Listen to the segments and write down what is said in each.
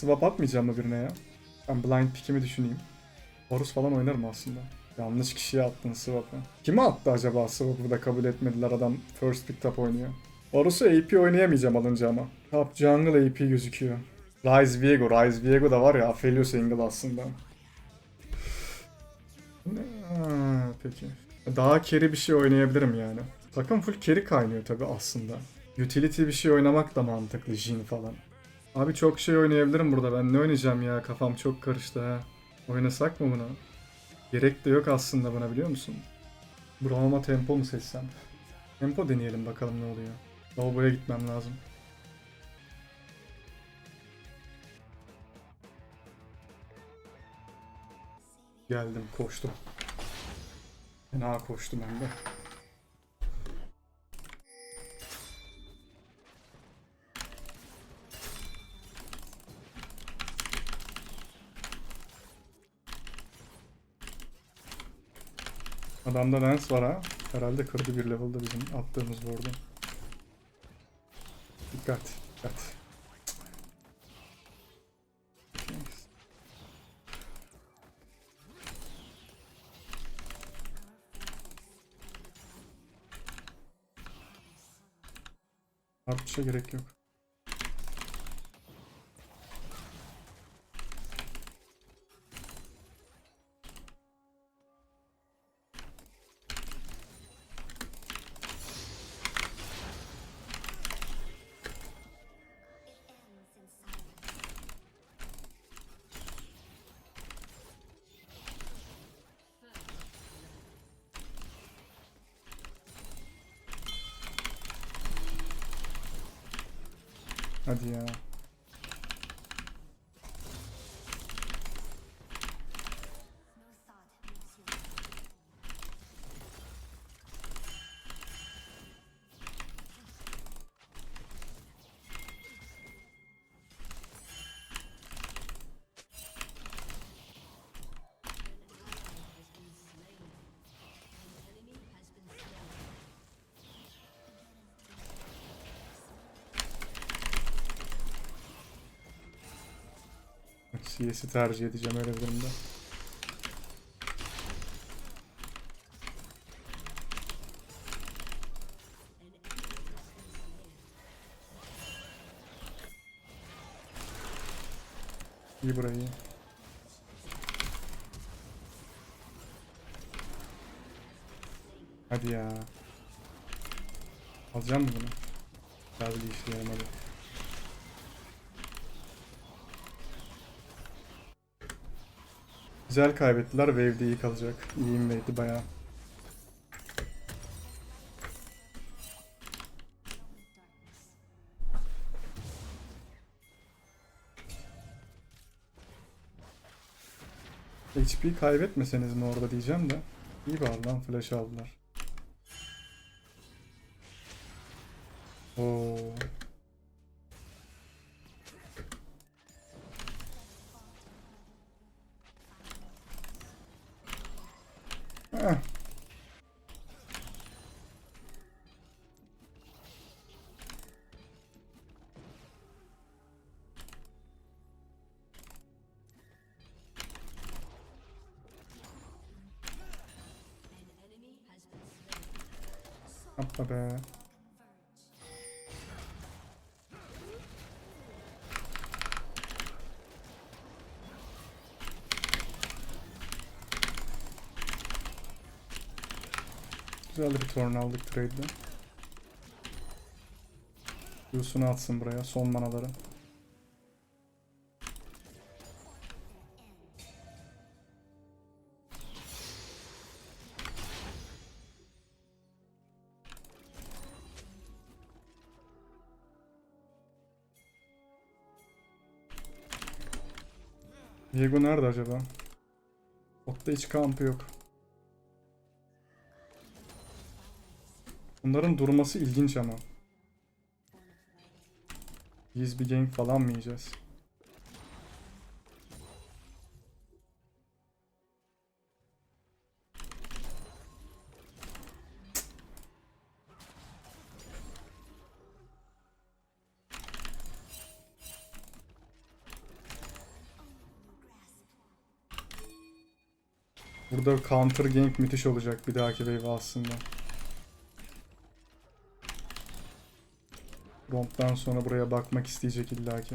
Swap atmayacağım mı birine ya? Ben blind pick'imi düşüneyim. Horus falan oynarım aslında. Yanlış kişiye attın swap'ı. Kime attı acaba swap'ı da kabul etmediler adam first pick top oynuyor. Horus'u AP oynayamayacağım alınca ama. Top jungle AP gözüküyor. Ryze Viego, Ryze Viego da var ya Aphelios angle aslında. Ha, peki. Daha carry bir şey oynayabilirim yani. Takım full carry kaynıyor tabi aslında. Utility bir şey oynamak da mantıklı Jhin falan. Abi çok şey oynayabilirim burada ben ne oynayacağım ya kafam çok karıştı ha. Oynasak mı buna? Gerek de yok aslında buna biliyor musun? Braum'a tempo mu seçsem? Tempo deneyelim bakalım ne oluyor. Lavaboya gitmem lazım. Geldim koştum. Fena koştum hem de. Adamda lens var ha. Herhalde kırdı bir level'da bizim attığımız ward'u. Dikkat, dikkat. Artışa gerek yok. Hadi CS'i tercih edeceğim öyle bir durumda. İyi burayı. Hadi ya. Alacağım mı bunu? Daha bir işleyelim hadi. Güzel kaybettiler. Wave'de iyi kalacak. İyi invade'di bayağı. HP kaybetmeseniz mi orada diyeceğim de. İyi var lan flash aldılar. Oo. Güzel bir turn aldık trade'de. Q'sunu atsın buraya son manaları. Diego nerede acaba? Botta hiç kampı yok. Bunların durması ilginç ama. Biz bir gank falan mı yiyeceğiz? Burada counter gank müthiş olacak bir dahaki wave aslında. Romp'tan sonra buraya bakmak isteyecek illaki.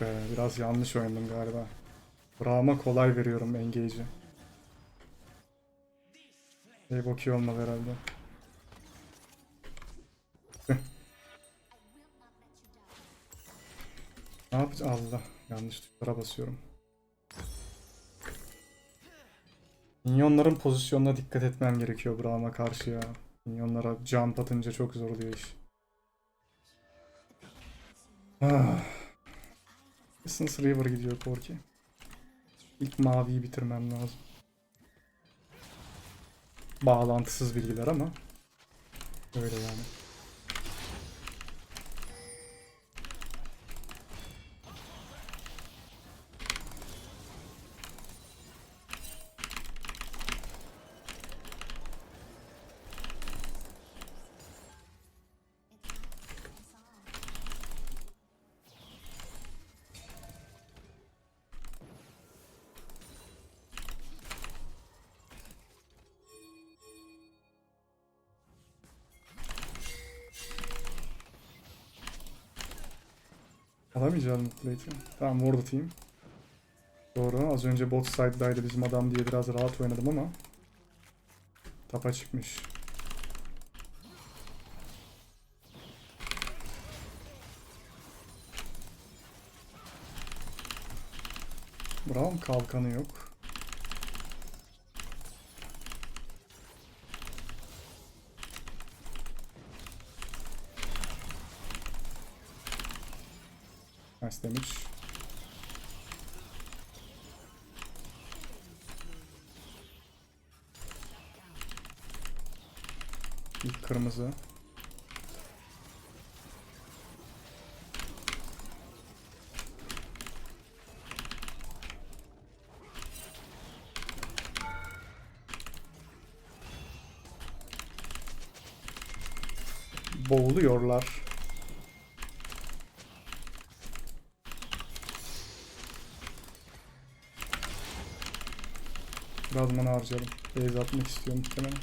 Be, biraz yanlış oynadım galiba. Braum'a kolay veriyorum engage'i. Şey bakıyor olmalı herhalde. Ne yapacağız? Allah. Yanlış tuşlara basıyorum. Minyonların pozisyonuna dikkat etmem gerekiyor Braum'a karşı ya. Minyonlara jump atınca çok zor oluyor iş. Ah. Essence River gidiyor Korki. İlk maviyi bitirmem lazım. Bağlantısız bilgiler ama öyle yani. Alamayacağız mı plate'i? Tamam ward atayım. Doğru. Az önce bot side'daydı bizim adam diye biraz rahat oynadım ama tapa çıkmış. Brown kalkanı yok. Nice damage. İlk kırmızı. Boğuluyorlar. Biraz mana harcayalım. Base atmak istiyorum muhtemelen.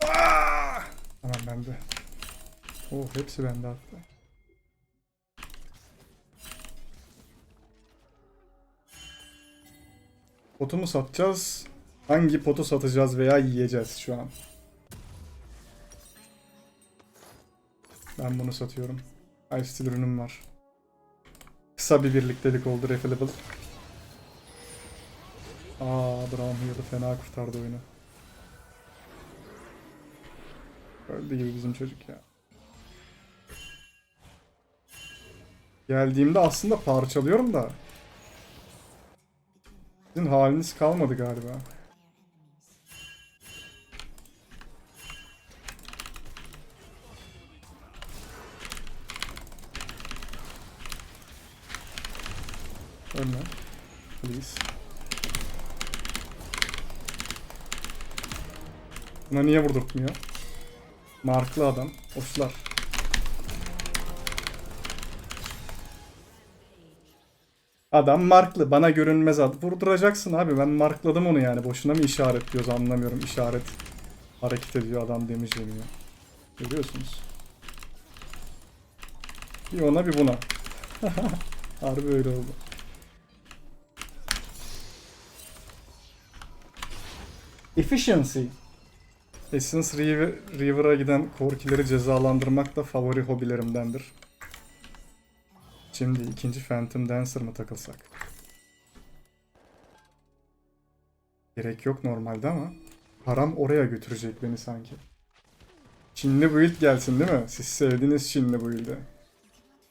Aa! Tamam bende. Oh hepsi bende hatta. Potu mu satacağız? Hangi potu satacağız veya yiyeceğiz şu an? Ben bunu satıyorum. Ice Steel ürünüm var. Kısa bir birliktelik oldu refillable. Aa Brown Hill'ı fena kurtardı oyunu. Öldü gibi bizim çocuk ya. Geldiğimde aslında parçalıyorum da. Sizin haliniz kalmadı galiba. Ölme. Please. Buna niye vurdurtmuyor? Marklı adam. Hoşlar. Adam marklı. Bana görünmez ad. Vurduracaksın abi. Ben markladım onu yani. Boşuna mı işaretliyoruz anlamıyorum. İşaret hareket ediyor adam demiş yemiyor. Görüyorsunuz. Bir ona bir buna. Harbi öyle oldu. Efficiency. Essence River, River'a giden korkileri cezalandırmak da favori hobilerimdendir. Şimdi ikinci Phantom Dancer mı takılsak? Gerek yok normalde ama param oraya götürecek beni sanki. Çinli build gelsin değil mi? Siz sevdiniz Çinli build'i.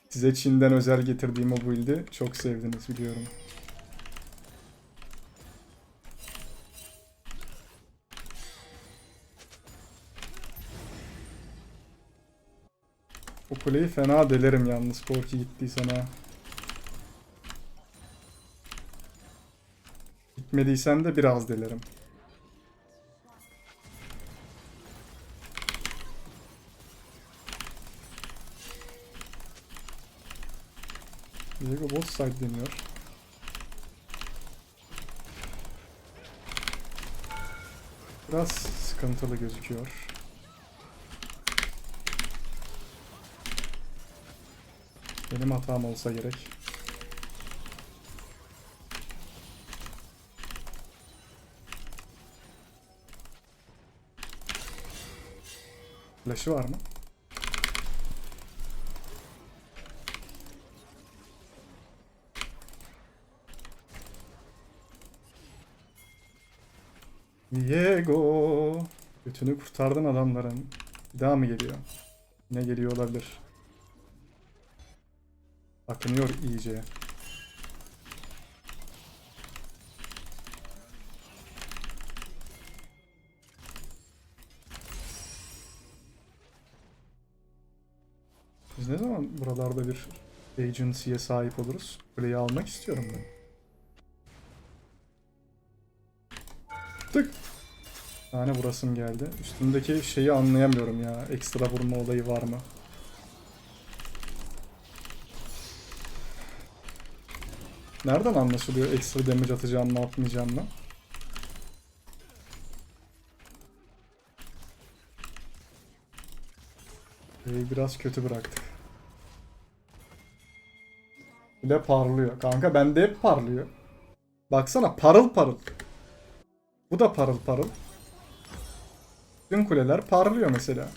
Size Çin'den özel getirdiğim o build'i çok sevdiniz biliyorum. Kuleyi fena delerim yalnız Korki gittiysen ha. Gitmediysen de biraz delerim. Diego bot side deniyor. Biraz sıkıntılı gözüküyor. Benim hatam olsa gerek. Flash'ı var mı? Diego. Götünü kurtardın adamların. Bir daha mı geliyor? Ne geliyor olabilir? Akınıyor iyice. Biz ne zaman buralarda bir agency'ye sahip oluruz? Kuleyi almak istiyorum ben. Tık. Tane vurasım geldi. Üstündeki şeyi anlayamıyorum ya. Ekstra vurma olayı var mı? Nereden anlaşılıyor ekstra damage atacağım mı atmayacağım mı? Ee, biraz kötü bıraktık. Bile parlıyor. Kanka bende hep parlıyor. Baksana parıl parıl. Bu da parıl parıl. Tüm kuleler parlıyor mesela.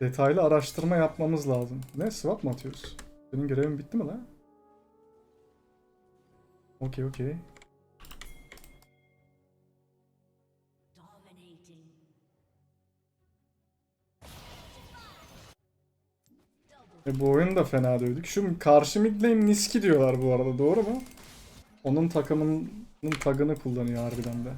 Detaylı araştırma yapmamız lazım. Ne swap mı atıyoruz? Senin görevin bitti mi lan? Okey okey. E bu oyun da fena dövdük. Şu karşı mid lane Niski diyorlar bu arada doğru mu? Onun takımının tagını kullanıyor harbiden de.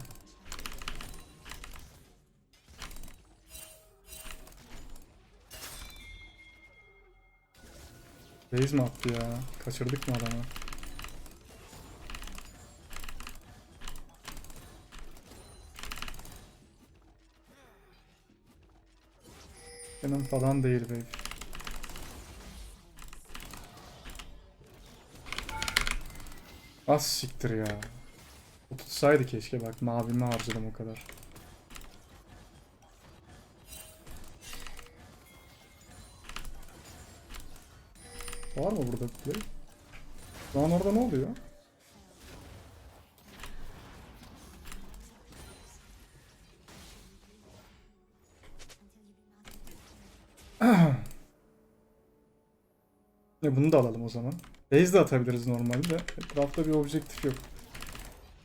Base mi attı ya? Kaçırdık mı adamı? Benim falan değil babe. Az siktir ya. O tutsaydı keşke bak mavimi harcadım o kadar. Var mı burada play? Şu an orada ne oluyor? E bunu da alalım o zaman. Base de atabiliriz normalde. Etrafta bir objektif yok.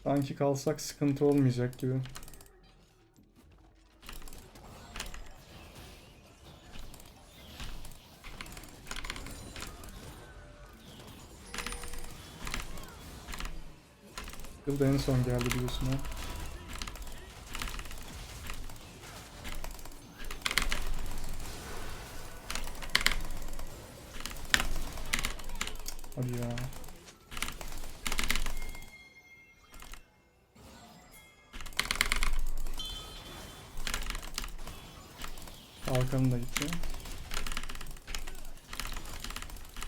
Sanki kalsak sıkıntı olmayacak gibi. Yılda en son geldi biliyorsun ha. Hadi ya. Kalkanı da gitti.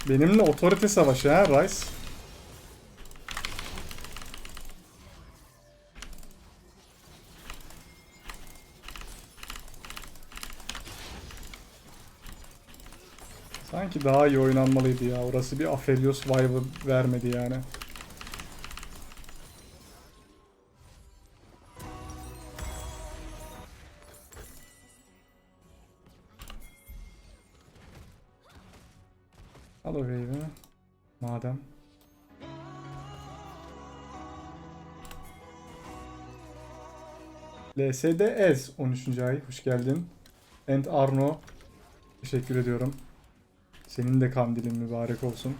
Benimle otorite savaşı ha Rice. Sanki daha iyi oynanmalıydı ya. Orası bir Aphelios vibe'ı vermedi yani. Al o wave'i. Madem. LSD Ez 13. ay. Hoş geldin. And Arno. Teşekkür ediyorum. Senin de kandilin mübarek olsun.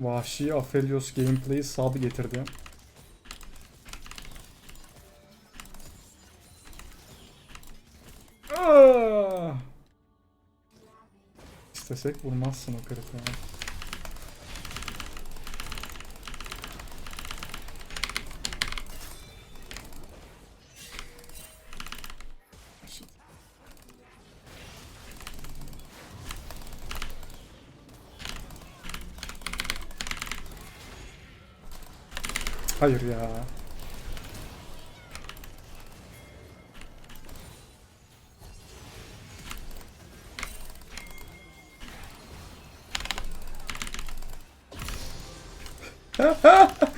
Vahşi Aphelios gameplay sub getirdi. İstesek vurmazsın o kritiğe. Hayır ya.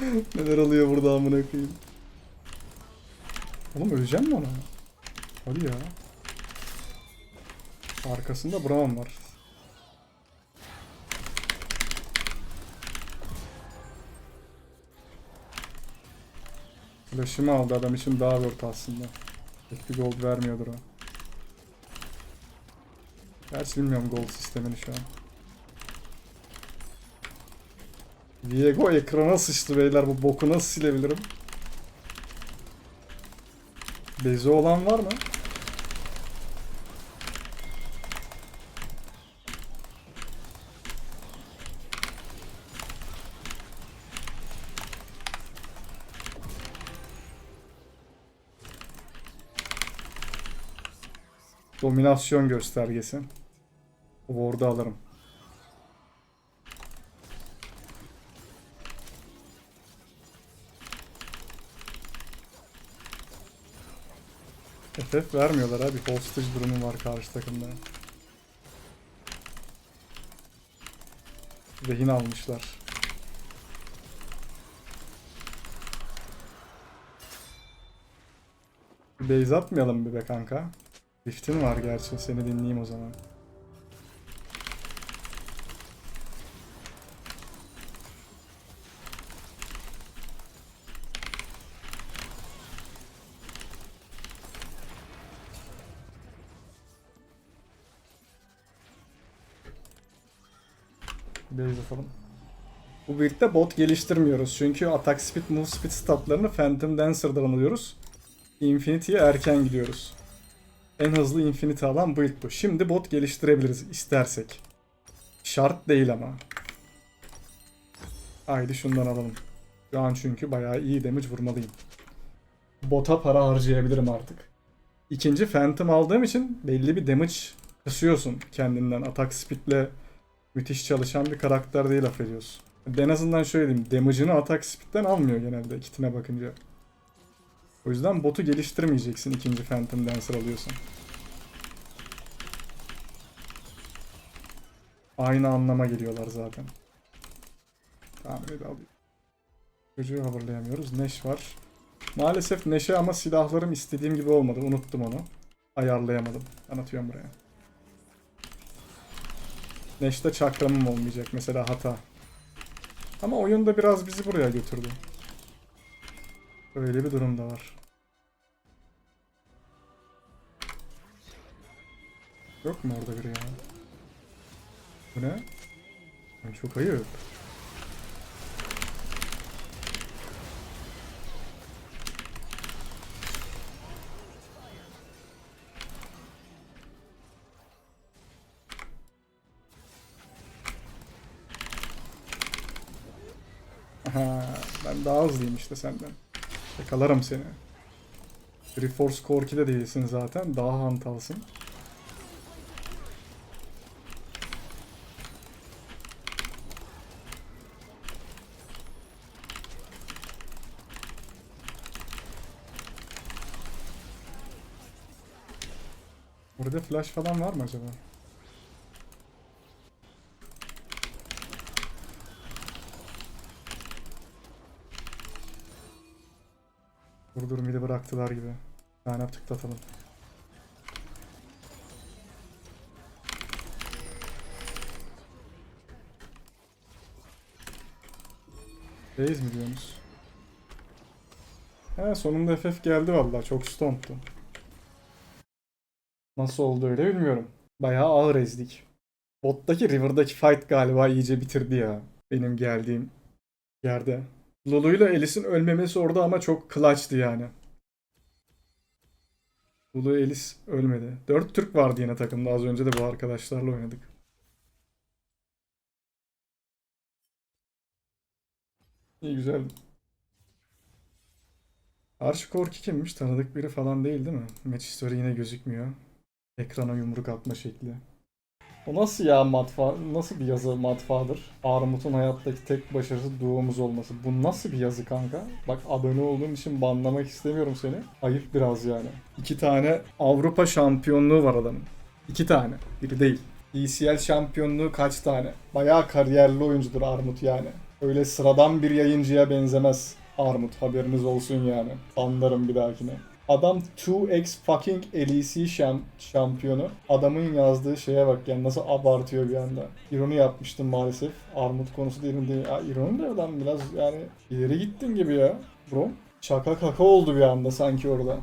Neler oluyor burada amına koyayım. Oğlum öleceğim mi ona? Hadi ya. Arkasında Braum var. Flash'ımı aldı adam için daha worth aslında. Pek bir gold vermiyordur o. Gerçi bilmiyorum gold sistemini şu an. Diego ekrana sıçtı beyler bu boku nasıl silebilirim? Bezi olan var mı? Dominasyon göstergesi. Ward'u alırım. FF vermiyorlar abi. Hostage durumu var karşı takımda. Rehin almışlar. Base atmayalım bir be kanka. Rift'in var gerçi. Seni dinleyeyim o zaman. Base atalım. Bu build'de bot geliştirmiyoruz. Çünkü attack speed, move speed statlarını Phantom Dancer'dan alıyoruz. Infinity'ye erken gidiyoruz. En hızlı Infinity alan build bu. Şimdi bot geliştirebiliriz istersek. Şart değil ama. Haydi şundan alalım. Şu an çünkü bayağı iyi damage vurmalıyım. Bota para harcayabilirim artık. İkinci Phantom aldığım için belli bir damage kısıyorsun kendinden. Attack speed'le müthiş çalışan bir karakter değil affediyorsun. En azından şöyle diyeyim. Damage'ını attack speed'den almıyor genelde kitine bakınca. O yüzden botu geliştirmeyeceksin ikinci Phantom Dancer alıyorsan. Aynı anlama geliyorlar zaten. Tamam hadi alayım. Çocuğu hazırlayamıyoruz. Neş var. Maalesef Neşe ama silahlarım istediğim gibi olmadı. Unuttum onu. Ayarlayamadım. Anlatıyorum buraya. Neş'te çakramım olmayacak mesela hata. Ama oyunda biraz bizi buraya götürdü. Öyle bir durum da var. Yok mu orada biri ya? Bu ne? Ay çok ayıp. Daha hızlıyım işte senden. Yakalarım seni. Reforce Core 2'de değilsin zaten. Daha hantalsın. Burada flash falan var mı acaba? Dur dur midi bıraktılar gibi. Yani tıklatalım. Base mi diyorsunuz? He sonunda FF geldi vallahi çok stomptu. Nasıl oldu öyle bilmiyorum. Bayağı ağır ezdik. Bot'taki River'daki fight galiba iyice bitirdi ya. Benim geldiğim yerde. Lulu'yla Elis'in ölmemesi orada ama çok clutch'tı yani. Lulu Elis ölmedi. 4 Türk vardı yine takımda. Az önce de bu arkadaşlarla oynadık. İyi güzel. Karşı Korki kimmiş? Tanıdık biri falan değil değil mi? Match yine gözükmüyor. Ekrana yumruk atma şekli. O nasıl ya matfa? Nasıl bir yazı matfaadır? Armut'un hayattaki tek başarısı doğumuz olması. Bu nasıl bir yazı kanka? Bak abone olduğum için banlamak istemiyorum seni. Ayıp biraz yani. İki tane Avrupa şampiyonluğu var adamın. İki tane. Biri değil. ECL şampiyonluğu kaç tane? Bayağı kariyerli oyuncudur Armut yani. Öyle sıradan bir yayıncıya benzemez Armut. Haberiniz olsun yani. Anlarım bir dahakine. Adam 2x fucking LEC şam- şampiyonu. Adamın yazdığı şeye bak yani nasıl abartıyor bir anda. İroni yapmıştım maalesef. Armut konusu değil değil. Ya, ironi de adam biraz yani ileri gittin gibi ya. Bro. Şaka kaka oldu bir anda sanki orada.